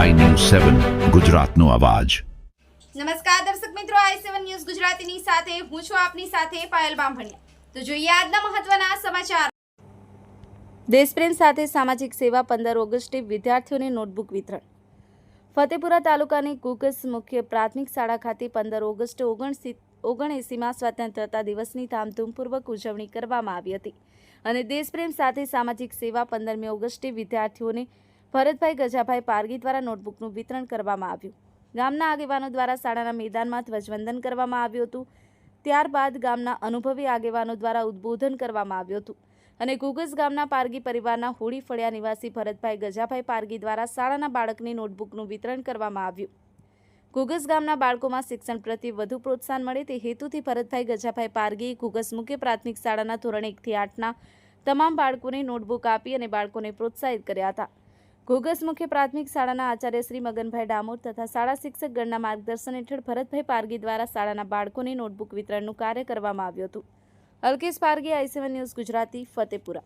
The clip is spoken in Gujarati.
સેવન, ગુજરાતનો અવાજ. નમસ્કાર દર્શક મિત્રો, આઈ સેવન ન્યૂઝ ગુજરાતીની સાથે હું છું આપની સાથે પાયલ બામભણિયા. તો જોઈએ આજના મહત્વના સમાચાર. દેશપ્રેમ સાથે સામાજિક સેવા પંદર ઓગસ્ટે વિદ્યાર્થીઓને નોટબુક વિતરણ. ફતેપુરા તાલુકાની કુકસ મુખ્ય પ્રાથમિક શાળા ખાતે પંદર ઓગસ્ટ ઓગણસી, ઓગણએંસીમાં સ્વતંત્રતા દિવસની ધામધૂમપૂર્વક ઉજવણી કરવામાં આવી હતી. અને દેશપ્રેમ સાથે સામાજિક સેવા પંદરમી ઓગસ્ટે વિદ્યાર્થીઓને ભરતભાઈ ગજાભાઈ પારગી દ્વારા નોટબુકનું વિતરણ કરવામાં આવ્યું. ગામના આગેવાનો દ્વારા શાળાના મેદાનમાં ધ્વજવંદન કરવામાં આવ્યું હતું. ત્યારબાદ ગામના અનુભવી આગેવાનો દ્વારા ઉદ્બોધન કરવામાં આવ્યું હતું. અને ગુગસ ગામના પારગી પરિવારના હોળી ફળિયા નિવાસી ભરતભાઈ ગજાભાઈ પારગી દ્વારા શાળાના બાળકની નોટબુકનું વિતરણ કરવામાં આવ્યું. ઘુગસ ગામના બાળકોમાં શિક્ષણ પ્રત્યે વધુ પ્રોત્સાહન મળે તે હેતુથી ભરતભાઈ ગજાભાઈ પારગી ઘુગસ મુખ્ય પ્રાથમિક શાળાના ધોરણ એકથી આઠના તમામ બાળકોને નોટબુક આપી અને બાળકોને પ્રોત્સાહિત કર્યા હતા. ઘોઘસ મુખ્ય પ્રાથમિક શાળાના આચાર્ય શ્રી મગનભાઈ ડામોર તથા શાળા શિક્ષક ગણના માર્ગદર્શન હેઠળ ભરતભાઈ પારગી દ્વારા શાળાના બાળકોને નોટબુક વિતરણનું કાર્ય કરવામાં આવ્યું હતું. Alkesh Pargi I seven news Gujarati, Fatepura.